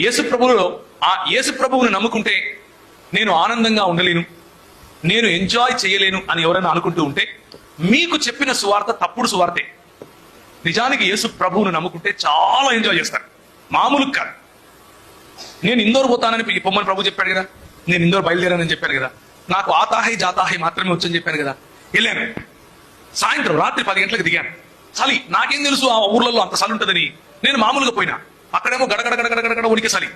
యేసు ప్రభువులో ఆ యేసు ప్రభువుని నమ్ముకుంటే నేను ఆనందంగా ఉండలేను నేను ఎంజాయ్ చేయలేను అని ఎవరైనా అనుకుంటూ ఉంటే మీకు చెప్పిన సువార్త తప్పుడు సువార్తే. నిజానికి యేసు ప్రభువును నమ్ముకుంటే చాలా ఎంజాయ్ చేస్తారు. మామూలు కాదు. నేను ఇందోర్ పోతానని పొమ్మని ప్రభు చెప్పాడు కదా? నేను ఇందోర్ బయలుదేరానని చెప్పాను కదా? నాకు ఆతాహి జాతాహి మాత్రమే వచ్చని చెప్పాను కదా? వెళ్ళాను. సాయంత్రం రాత్రి పది గంటలకు దిగాను. చలి నాకేం తెలుసు ఆ ఊర్లలో అంత చలి ఉంటుందని? నేను మామూలుగా పోయినా. అక్కడేమో గడగడ గడగడ గడగడ ఉనికిసలి.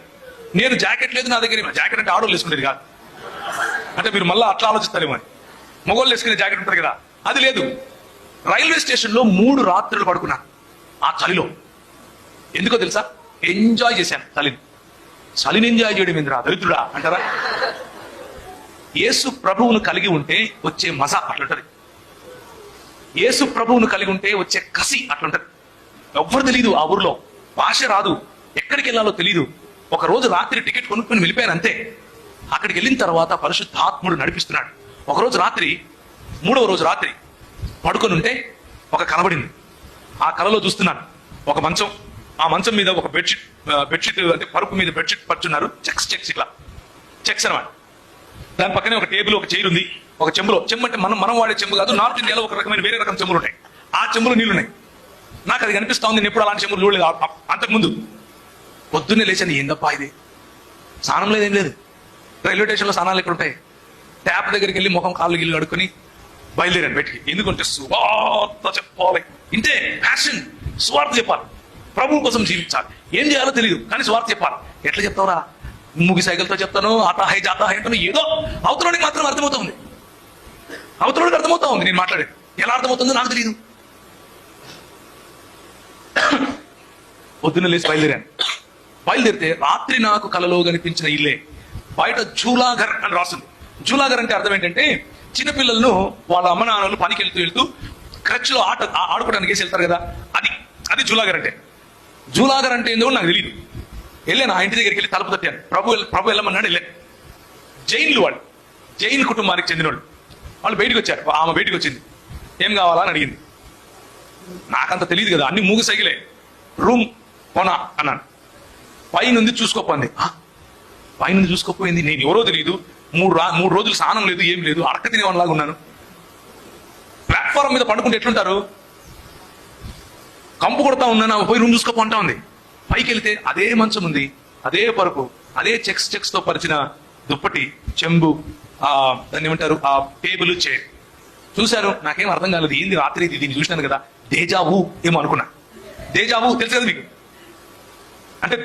నేను జాకెట్ లేదు నా దగ్గర జాకెట్ అంటే ఆడోళ్ళు వేసుకునేది కాదు. అంటే మీరు మళ్ళీ అట్లా ఆలోచిస్తారేమో అని. మొగోళ్ళు వేసుకునే జాకెట్ ఉంటుంది కదా అది లేదు. రైల్వే స్టేషన్లో మూడు రాత్రులు పడుకున్నా ఆ చలిలో. ఎందుకో తెలుసా? ఎంజాయ్ చేశాను చలిని. చలిని ఎంజాయ్ చేయడం ఏందిరా? దరిద్రుడా? అంటారా? యేసు ప్రభువును కలిగి ఉంటే వచ్చే మజా అట్లుంటది. యేసు ప్రభువును కలిగి ఉంటే వచ్చే కసి అట్లుంటది. ఎవ్వరు తెలియదు ఆ ఊర్లో. భాష రాదు. ఎక్కడికి వెళ్ళాలో తెలియదు ఒక రోజు రాత్రి టికెట్ కొనుక్కొని వెళ్ళిపోయాను అంతే. అక్కడికి వెళ్ళిన తర్వాత పరిశుద్ధాత్ముడు నడిపిస్తున్నాడు. ఒకరోజు రాత్రి మూడవ రోజు రాత్రి పడుకొని ఉంటే ఒక కనబడింది ఆ కలలో చూస్తున్నాను. ఒక మంచం ఆ మంచం మీద ఒక బెడ్షీట్ బెడ్షీట్ అంటే పరుపు మీద బెడ్షీట్ పరుచున్నారు చెక్స్ చెక్స్ ఇట్లా. చెక్స్ అనమాట దాని పక్కనే ఒక టేబుల్ ఒక చైర్ ఉంది. ఒక చెంబులో. చెంబు అంటే మనం మనం వాడే చెంబు కాదు. నార్త్ ఇండియాలో ఒక రకమైన వేరే రకం చెంబులు ఉంటాయి ఆ చెంబులో నీళ్ళు ఉన్నాయి నాకు అది కనిపిస్తా ఉంది. నేను ఎప్పుడు అలాంటి చెంబులు చూడలేదు. అంతకుముందు. పొద్దున్నే లేచాను. ఏందప్పా ఇది? స్నానం లేదేం లేదు. రైల్వే స్టేషన్లో స్నానాలు ఎక్కడ ఉంటాయి ట్యాప్ దగ్గరికి వెళ్ళి ముఖం కాళ్ళు గిల్లు కడుక్కొని బయలుదేరాను బయటికి. ఎందుకంటే సువార్త చెప్పాలి. ఇంతే. ప్యాషన్ స్వార్థ చెప్పాలి. ప్రభు కోసం జీవించాలి. ఏం చేయాలో తెలియదు కానీ స్వార్థ చెప్పాలి. ఎట్లా చెప్తావురా? ముగి సైకిల్తో చెప్తాను అతాహై జాతాహై అంటాను ఏదో అవతరానికి మాత్రం అర్థమవుతుంది. అవతలోడికి అర్థమవుతా ఉంది నేను మాట్లాడేది. ఎలా అర్థమవుతుందో నాకు తెలియదు పొద్దున్న లేచి బయలుదేరాను. బయలుదేరితే రాత్రి నాకు కలలో కనిపించిన ఇల్లే. బయట జూలాగర్ అని రాసింది. జూలాగర్ అంటే అర్థం ఏంటంటే చిన్నపిల్లలను వాళ్ళ అమ్మ నాన్నలు పనికి వెళ్తూ వెళ్తూ క్రచ్లో ఆట ఆడుకోవడానికి వేసి వెళ్తారు కదా? అది అది జూలాగర్ అంటే. జూలాగర్ అంటే ఏందో నాకు తెలియదు వెళ్ళాను ఆ ఇంటి దగ్గరికి వెళ్ళి తలుపు తట్టాను. ప్రభు ప్రభు వెళ్ళమన్నాడు వెళ్ళాను జైన్లు వాళ్ళు జైన్ కుటుంబానికి చెందిన వాళ్ళు వాళ్ళు బయటికి వచ్చారు. ఆమె బయటికి వచ్చింది. ఏం కావాలా అని అడిగింది. నాకంత తెలియదు కదా అన్ని మూగి సైకిలే. రూమ్ కొనా అన్నాను. పైనుంది చూసుకోపోయింది పైనుంది చూసుకోపోయింది. నేను ఎవరో తెలియదు మూడు రా మూడు రోజులు స్నానం లేదు ఏం లేదు అడక తినేవాళ్ళలాగా ఉన్నాను. ప్లాట్ఫారం మీద పండుకుంటే ఎట్లుంటారు? కంపు కొడతా ఉన్నాను పోయి రూమ్ చూసుకోపో అంటా ఉంది. పైకి వెళ్తే అదే మంచం ఉంది అదే పరుపు అదే చెక్స్ చెక్స్తో పరిచిన దుప్పటి చెంబు ఆ దాన్ని ఏమంటారు? ఆ టేబుల్ చైర్. చూశాను నాకేం అర్థం కాలేదు. ఏంది రాత్రి ఇది? దీన్ని చూసినాను కదా. డేజావు ఏమో అనుకున్నా. డేజావు తెలుసు కదా మీకు? అంటే